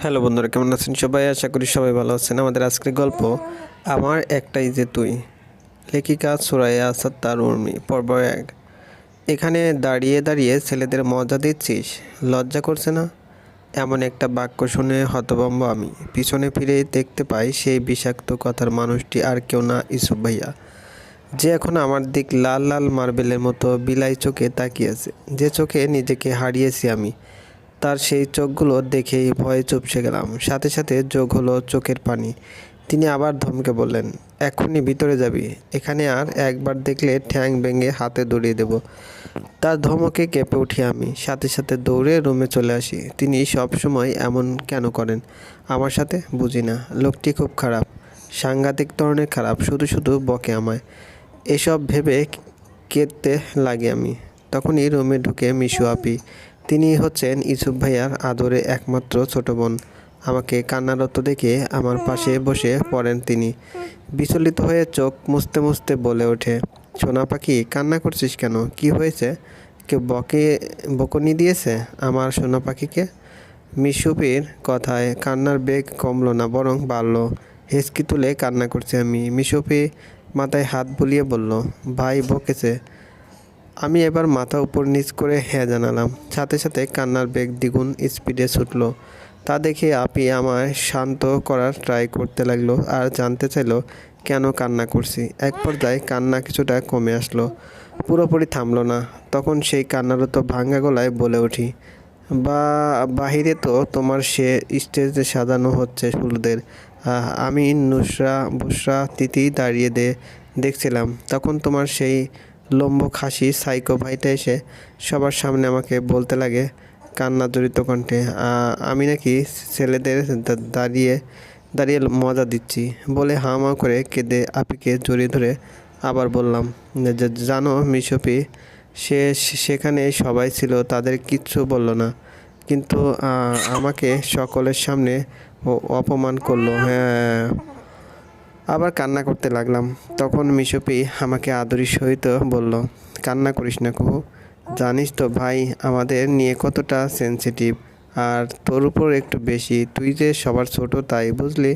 Hello বন্ধুরা, কেমন আছেন সবাই? আশা করি সবাই ভালো আছেন। আমাদের আজকের গল্প, আমার একটাই যে তুই। লেখিকা সুরাইয়া আসাদ তার উর্মি পর্ব এক। এখানে দাঁড়িয়ে দাঁড়িয়ে ছেলেদের মজা দিচ্ছিস লজ্জা করছে না? এমন একটা বাক্য শুনে হতভম্ব আমি। পিছনে ফিরে দেখতে পাই সেই বিষাক্ত কথার মানুষটি আর কেউ না ইসুফ ভাইয়া। যে এখন আমার দিক লাল লাল মার্বেলের মতো বিলাই চোখে তাকিয়েছে যে চোখে নিজেকে হারিয়েছি আমি। তার সেই চোখগুলো দেখেই ভয়ে চুপসে গেলাম। সাথে সাথে যোগ হলো চোখের পানি। তিনি আবার ধমকে বললেন, এক্ষুনি ভিতরে যাবি। এখানে আর একবার দেখলে ঠ্যাং ভেঙে হাতে দৌড়িয়ে দেব। তার ধমকে কেঁপে উঠি আমি। সাথে সাথে দৌড়ে রুমে চলে আসি। তিনি সব সময় এমন কেন করেন? আমার সাথে? বুঝি না। লোকটি খুব খারাপ। সাংঘাতিক ধরনের খারাপ। শুধু শুধু বকে আমায়। এসব ভেবে কেঁদতে লাগে আমি। তখনই রুমে ঢুকে মিশু আপি তিনি হচ্ছেন ইসুফ ভাইয়ার আদরে একমাত্র ছোট বোন। আমাকে কান্নারত দেখে আমার পাশে বসে পড়েন তিনি। বিচলিত হয়ে চোখ মুছতে মুছতে বলে ওঠে, সোনা পাখি, কান্না করছিস কেন? কি হয়েছে? কেউ বকে, বকনি দিয়েছে আমার সোনা পাখিকে? মিশুপির কথায় কান্নার বেগ কমলো না, বরং বাড়ল। হেসকি তুলে কান্না করছি আমি। মিশুপি মাথায় হাত বুলিয়ে বলল, ভাই বকেছে। আমি এবার মাথা উপর নিচ করে হ্যাঁ জানালাম। সাথে সাথে কান্নার বেগ দ্বিগুণ স্পিডে ছুটল। তা দেখে আপি আমায় শান্ত করার ট্রাই করতে লাগল আর জানতে চাইলো, কেন কান্না করছি? এক পর্যায়ে কান্না কিছুটা কমে আসলো। পুরোপুরি থামলো না। তখন সেই কান্নারত ভাঙ্গা গলায় বলে উঠি, বা, বাহিরে তো তোমার সে স্টেজে সাজানো হচ্ছে ফুলদের আমি নুসরা বুসরা তিথি দাঁড়িয়ে দে, দেখছিলাম। তখন তোমার সেই লম্ব খাসি, সাইকো ভাইটা এসে সবার সামনে আমাকে বলতে লাগে কান্না জড়িত কণ্ঠে আমি নাকি ছেলেদের দাঁড়িয়ে দাঁড়িয়ে মজা দিচ্ছি। বলে হামা করে কেঁদে আপিকে জড়িয়ে ধরে আবার বললাম জানো মিশপি, সে, সেখানে সবাই ছিল, তাদের কিচ্ছু বলল না। কিন্তু আমাকে সকলের সামনে অপমান করল। হ্যাঁ। আবার কান্না করতে লাগলাম। তখন মিশুপি আমাকে আদরির সহিত বলল, কান্না করিস না কুহু। জানিস তো ভাই, আমাদের নিয়ে কতটা সেনসিটিভ আর তোর উপর একটু বেশি। তুই যে সবার ছোট তাই বুঝলি?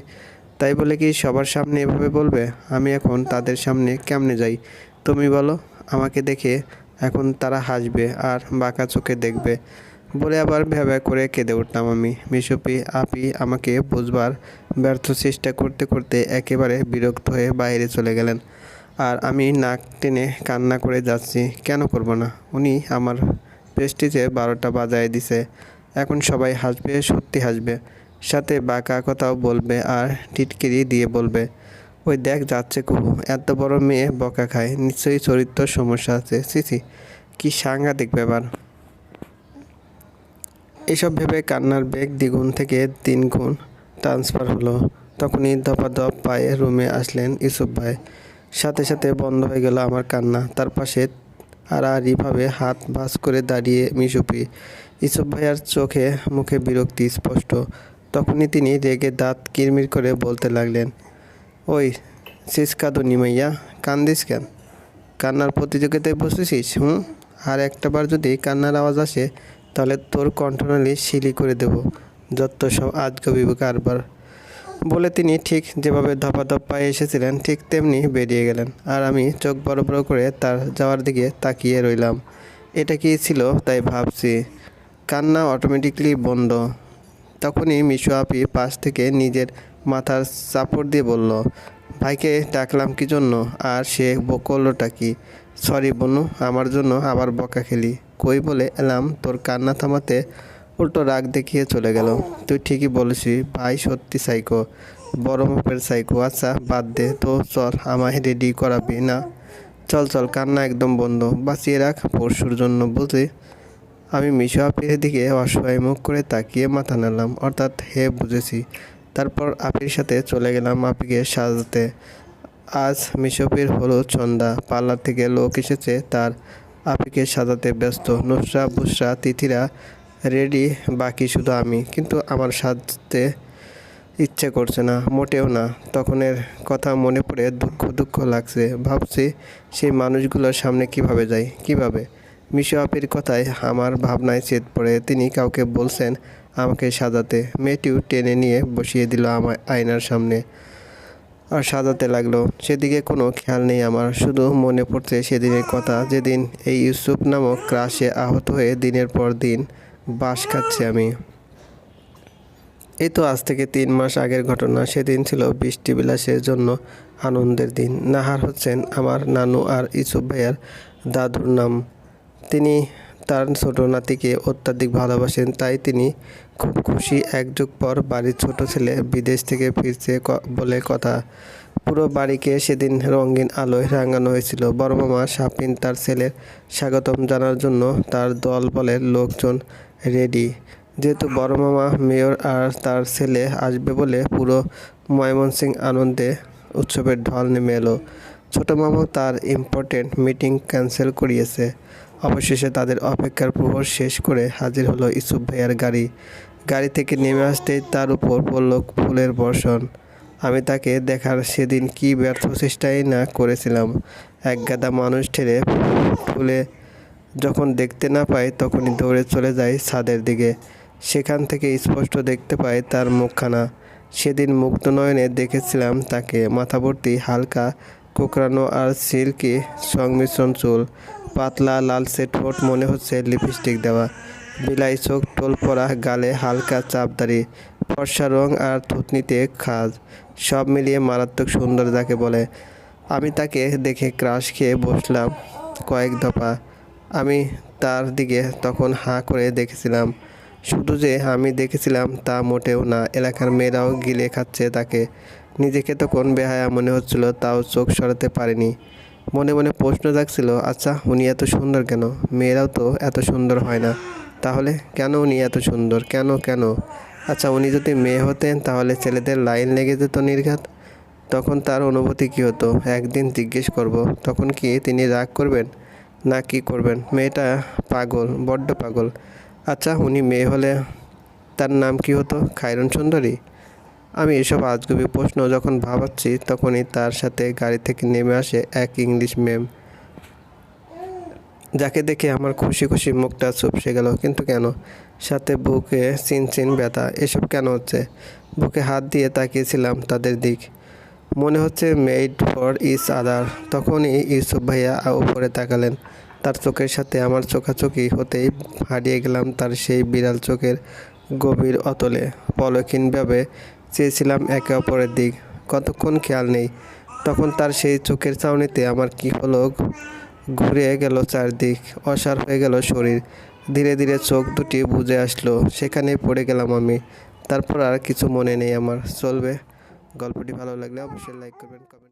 তাই বলে কি সবার সামনে এভাবে বলবে? আমি এখন তাদের সামনে কেমনে যাই? তুমি বলো, আমাকে দেখে এখন তারা হাসবে আর বাঁকা চোখে দেখবে। বলে আবার ভেবে করে কেঁদে উঠলাম আমি। মিশুপি, আপি আমাকে বুঝবার ব্যর্থ চেষ্টা করতে করতে একেবারে বিরক্ত হয়ে বাইরে চলে গেলেন। আর আমি নাক টেনে কান্না করে যাচ্ছি, কেন করব না? উনি আমার প্রেস্টিজে বারোটা বাজায় দিছে। এখন সবাই হাসবে, সত্যি হাসবে। সাথে বাঁকা কথাও বলবে আর টিটকিরি দিয়ে বলবে, ওই দেখ যাচ্ছে কুহু, এত বড় মেয়ে বকা খায়, নিশ্চয়ই চরিত্র সমস্যা আছে। সিসি কি সাংঘাতিক ব্যাপার। এসব ভেবে কান্নার বেগ দ্বিগুণ থেকে তিন গুণ ট্রান্সফার হলো। তখনই দপাদপ পায়ে রুমে আসলেন ইউসুফ ভাই। সাথে সাথে বন্ধ হয়ে গেল আমার কান্না। তার পাশে আড়াআড়িভাবে হাত ভাঁজ করে দাঁড়িয়ে মিশুপি। ইউসুফ ভাইয়ার চোখে মুখে বিরক্তি স্পষ্ট। তখনই তিনি রেগে দাঁত কিরমির করে বলতে লাগলেন, ওই, সিসকাদু নিমাইয়া, কান্দিস কেন? কান্নার প্রতিযোগিতায় বসেছিস, হুম? আর একটাবার যদি কান্নার আওয়াজ আসে তাহলে তোর কণ্ঠনালী শিলি করে দেব। যত সব আজগবি কারবার বলে তিনি ঠিক যেভাবে ধপাধপ পায়ে এসেছিলেন, ঠিক তেমনি বেরিয়ে গেলেন। আর আমি চোখ বড় বড় করে তার যাওয়ার দিকে তাকিয়ে রইলাম। এটা কি ছিল? তাই ভাবছি। কান্না অটোমেটিকলি বন্ধ। তখনই মিশু আপি পাশ থেকে নিজের মাথার চাপড় দিয়ে বলল, ভাইকে ডাকলাম কি জন্য? আর সে বকলোটা কি? সরি বনু, আমার জন্য আবার বকা খেলি। কই বলে এলাম, তোর কান্না থামাতে উল্টো রাগ দেখিয়ে চলে গেল। তুই ঠিকই বলেছিস, ভাই সত্যি সাইকো বড় মাপের সাইকো আচ্ছা বাদ দে, তো চল, আমায় রেডি করাবি, না? চল চল, কান্না একদম বন্ধ। বাঁচিয়ে রাখ পরশুর জন্য, বুঝলি? আমি মিশু আপির দিকে অসহায় মুখ করে তাকিয়ে মাথা নাড়লাম। অর্থাৎ, হে, বুঝেছি। তারপর আপির সাথে চলে গেলাম আপিকে সাজাতে। আজ মিশপির হলুদ চন্দা পার্লার থেকে লোক এসেছে, তার আপিকে সাজাতে ব্যস্ত। নুসরা বুসরা তিথিরা রেডি বাকি শুধু আমি। কিন্তু আমার সাজতে ইচ্ছে করছে না, মোটেও না। তখনের কথা মনে পড়ে দুঃখ দুঃখ লাগছে। ভাবছি সেই মানুষগুলোর সামনে কীভাবে যাই? কীভাবে? মিশু আপির কথায় আমার ভাবনায় চেত পড়ে। তিনি কাউকে বলছেন, আমাকে সাজাতে। মেয়েটিও টেনে নিয়ে বসিয়ে দিল আমার আয়নার সামনে। সাজাতে লাগল। সেদিকে কোনো খেয়াল নেই আমার, শুধু মনে পড়ছে সেদিনের কথা, যেদিন এই ইউসুফ নামক ক্রাশে আহত হয়ে দিনের পর দিন বাস খাচ্ছি আমি। এই তো আজ থেকে তিন মাস আগের ঘটনা, সেদিন ছিল বৃষ্টি বিলাসের জন্য আনন্দের দিন। নাহার হচ্ছেন আমার নানু আর ইসুফ ভাইয়ার দাদুর নাম। তিনি তার ছোট নাতিকে অত্যাধিক ভালোবাসেন, তাই তিনি খুব খুশি। এক যুগ পর বাড়ির ছোট ছেলে বিদেশ থেকে ফিরছে বলে কথা। পুরো বাড়িকে সেদিন রঙিন আলোয় রাঙানো হয়েছিল। বড় মামা শাপিন তার ছেলের স্বাগতম জানার জন্য তার দল বলের লোকজন রেডি। যেহেতু বড় মামা মেয়র আর তার ছেলে আসবে বলে পুরো ময়মনসিং আনন্দে উৎসবের ঢল নেমে এলো। ছোটো মামাও তার ইম্পর্টেন্ট মিটিং ক্যান্সেল করিয়েছে। অবশেষে তাদের অপেক্ষার প্রহর শেষ করে হাজির হলো ইসুফ ভাইয়ার গাড়ি। গাড়ি থেকে নেমে আসতেই তার উপর পড়ল ফুলের বর্ষণ। আমি তাকে দেখার সেদিন কি ব্যর্থ চেষ্টাই না করেছিলাম। এক গাদা মানুষ ঠেলে ফুলে যখন দেখতে না পাই তখনই দৌড়ে চলে যাই ছাদের দিকে। সেখান থেকে স্পষ্ট দেখতে পাই তার মুখখানা। সেদিন মুক্ত নয়নে দেখেছিলাম তাকে মাথা ভর্তি হালকা কোকড়ানো আর সিল্কি সংমিশ্রণ চুল। পাতলা লালচে ঠোঁট মনে হচ্ছে লিপস্টিক দেওয়া। বিলাই চোখ টোল পরা গালে হালকা চাপদারি ফর্সা রং আর থুতনিতে খাজ। সব মিলিয়ে মারাত্মক সুন্দর যাকে বলে। আমি তাকে দেখে ক্রাশ খেয়ে বসলাম কয়েক দফা। আমি তার দিকে তখন হাঁ করে দেখেছিলাম। শুধু যে আমি দেখেছিলাম তা মোটেও না, এলাকার মেয়েরাও গিলে খাচ্ছে তাকে। নিজেকে তো কোন বেহায়া মনে হচ্ছিল তাও চোখ সরাতে পারিনি। মনে মনে প্রশ্ন জাগছিল আচ্ছা উনি এত সুন্দর কেন? মেয়েরাও তো এত সুন্দর হয় না। তাহলে কেন উনি এত সুন্দর? কেন কেন? আচ্ছা উনি যদি মেয়ে হতেন তাহলে ছেলেদের লাইন লেগে যেত নির্ঘাত। তখন তার অনুভূতি কী হতো? একদিন জিজ্ঞেস করব, তখন কি তিনি রাগ করবেন? না, কি করবেন? মেয়েটা পাগল, বড্ড পাগল। আচ্ছা উনি মেয়ে হলে তার নাম কি হতো? খায়রন সুন্দরী? আমি এসব আজগুবি প্রশ্ন যখন ভাবাচ্ছি তখনই তার সাথে গাড়ি থেকে নেমে আসে এক ইংলিশ ম্যাম। যাকে দেখে আমার খুশি খুশি মুখটা চুপসে গেল। কিন্তু কেন? সাথে বুকে চিন চিন ব্যথা। এসব কেন হচ্ছে? বুকে হাত দিয়ে তাকিয়েছিলাম তাদের দিক। মনে হচ্ছে মেড ফর ইস আদার। তখনই ইউসুফ ভাইয়া উপরে তাকালেন। তার চোখের সাথে আমার চোখাচোখি হতেই হারিয়ে গেলাম তার সেই বিড়াল চোখের গভীর অতলে। পলক্ষীনভাবে চেয়েছিলাম একে অপরের দিক। কতক্ষণ খেয়াল নেই। তখন তার সেই চোখের চাউনিতে আমার কি হলো ঘুরে গেল চারদিক, অসার হয়ে গেল শরীর। ধীরে ধীরে চোখ দুটি বুঝে আসলো, সেখানেই পড়ে গেলাম আমি। তারপর আর কিছু মনে নেই আমার। চলবে। গল্পটি ভালো লাগলে অবশ্যই লাইক করবেন কমেন্ট